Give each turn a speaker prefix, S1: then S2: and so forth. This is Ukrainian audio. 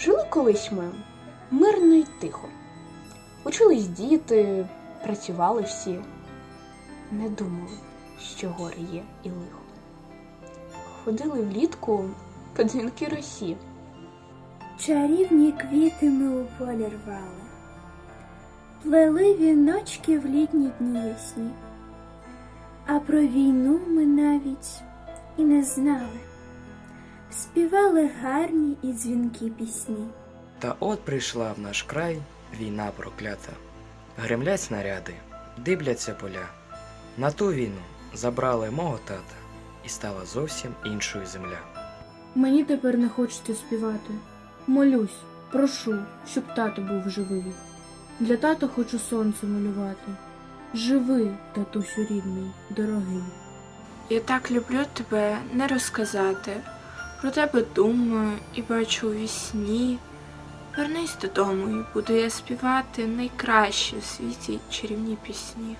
S1: Жили колись ми мирно й тихо. Учились діти, працювали всі, не думали, що горе є і лихо. Ходили влітку по дзвінки росі.
S2: Чарівні квіти ми у полі рвали, плели віночки в літні дні ясні, а про війну ми навіть і не знали, співали гарні і дзвінкі пісні.
S3: Та от прийшла в наш край війна проклята. Гремлять снаряди, дибляться поля. На ту війну забрали мого тата, і стала зовсім іншою земля.
S4: Мені тепер не хочеться співати. Молюсь, прошу, щоб тато був живий. Для тата хочу сонце малювати. Живи, татусю рідний, дорогий.
S5: Я так люблю тебе не розказати. Про тебе думаю і бачу у вісні. Вернись додому і буду я співати найкращі в світі чарівні пісні.